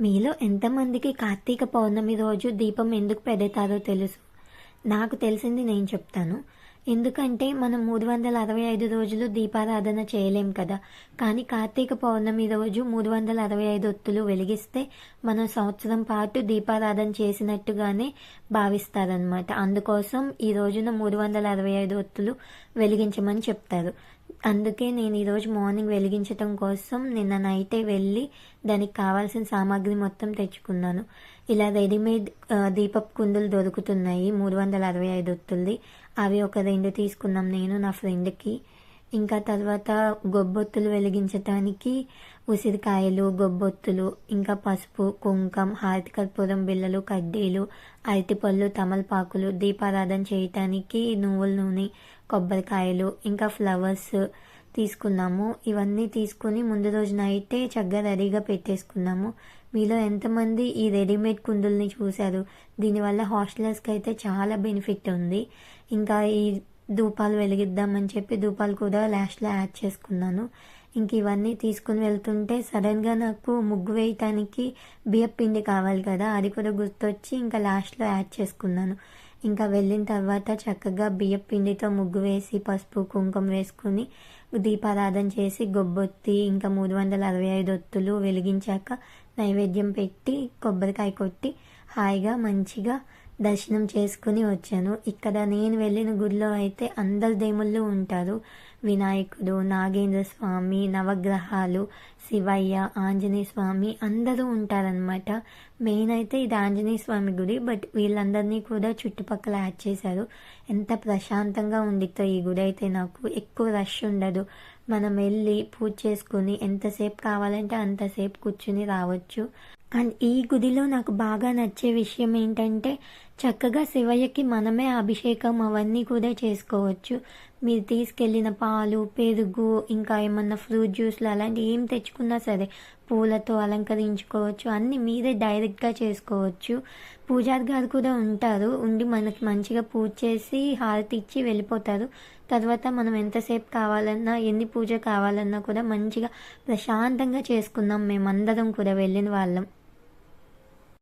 మీలో ఎంతమందికి కార్తీక పౌర్ణమి రోజు దీపం ఎందుకు పెడతారో తెలుసు. నాకు తెలిసింది నేను చెప్తాను. ఎందుకంటే మనం మూడు వందల అరవై ఐదు రోజులు దీపారాధన చేయలేం కదా. కానీ కార్తీక పౌర్ణమి రోజు మూడు వందల అరవై ఐదు ఒత్తులు వెలిగిస్తే మనం సంవత్సరం పాటు దీపారాధన చేసినట్టుగానే భావిస్తారనమాట అందుకోసం ఈ రోజున మూడు వందల అరవై ఐదు ఒత్తులు వెలిగించమని చెప్తారు. అందుకే నేను ఈరోజు మార్నింగ్ వెలిగించటం కోసం నిన్న నైటే వెళ్ళి దానికి కావాల్సిన సామాగ్రి మొత్తం తెచ్చుకున్నాను. ఇలా రెడీమేడ్ దీపపు కుందులు దొరుకుతున్నాయి. మూడు వందల అరవై ఐదు ఒత్తులది. అవి ఒక రెండు తీసుకున్నాం నేను నా ఫ్రెండ్కి. ఇంకా తర్వాత గొబ్బొత్తులు వెలిగించటానికి ఉసిరికాయలు గొబ్బొత్తులు ఇంకా పసుపు కుంకం హారతి కర్పూరం బిళ్ళలు కడ్డీలు అరటిపళ్ళు తమలపాకులు దీపారాధన చేయటానికి నువ్వుల నూనె కొబ్బరికాయలు ఇంకా ఫ్లవర్స్ తీసుకున్నాము. ఇవన్నీ తీసుకుని ముందు రోజున అయితే చక్కగా రెడీగా పెట్టేసుకున్నాము. మీలో ఎంతమంది ఈ రెడీమేడ్ కుందుల్ని చూశారు? దీనివల్ల హాస్టలర్స్కి అయితే చాలా బెనిఫిట్ ఉంది. ఇంకా ఈ ధూపాలు వెలిగిద్దామని చెప్పి ధూపాలు కూడా లాస్ట్లో యాడ్ చేసుకున్నాను. ఇంక ఇవన్నీ తీసుకుని వెళ్తుంటే సడన్గా నాకు ముగ్గు వేయటానికి బియ్యం పిండి కావాలి కదా అది కూడా గుర్తొచ్చి ఇంకా లాస్ట్లో యాడ్ చేసుకున్నాను. ఇంకా వెళ్ళిన తర్వాత చక్కగా బియ్యం పిండితో ముగ్గు వేసి పసుపు కుంకుమ వేసుకుని దీపారాధన చేసి గొబ్బొత్తి ఇంకా మూడు వందల అరవై ఐదు ఒత్తులు వెలిగించాక నైవేద్యం పెట్టి కొబ్బరికాయ కొట్టి హాయిగా మంచిగా దర్శనం చేసుకుని వచ్చాను. ఇక్కడ నేను వెళ్ళిన గుడిలో అయితే అందరు దేవుళ్ళు ఉంటారు. వినాయకుడు నాగేంద్ర స్వామి నవగ్రహాలు శివయ్య ఆంజనేయ స్వామి అందరూ ఉంటారనమాట మెయిన్ అయితే ఇది ఆంజనేయ స్వామి గుడి బట్ వీళ్ళందరినీ కూడా చుట్టుపక్కల యాడ్ చేశారు. ఎంత ప్రశాంతంగా ఉండితో ఈ గుడి అయితే. నాకు ఎక్కువ రష్ ఉండదు. మనం వెళ్ళి పూజ చేసుకుని ఎంతసేపు కావాలంటే అంతసేపు కూర్చుని రావచ్చు. అండ్ ఈ గుడిలో నాకు బాగా నచ్చే విషయం ఏంటంటే చక్కగా శివయ్యకి మనమే అభిషేకం అవన్నీ కూడా చేసుకోవచ్చు. మీరు తీసుకెళ్ళిన పాలు పెరుగు ఇంకా ఏమన్నా ఫ్రూట్ జ్యూస్లు అలాంటి ఏం తెచ్చుకున్నా సరే పూలతో అలంకరించుకోవచ్చు. అన్నీ మీరే డైరెక్ట్గా చేసుకోవచ్చు. పూజారి గారు కూడా ఉంటారు. ఉండి మనకి మంచిగా పూజ చేసి హారతి ఇచ్చి వెళ్ళిపోతారు. తర్వాత మనం ఎంతసేపు కావాలన్నా ఎన్ని పూజ కావాలన్నా కూడా మంచిగా ప్రశాంతంగా చేసుకున్నాం మేమందరం కూడా వెళ్ళిన వాళ్ళం.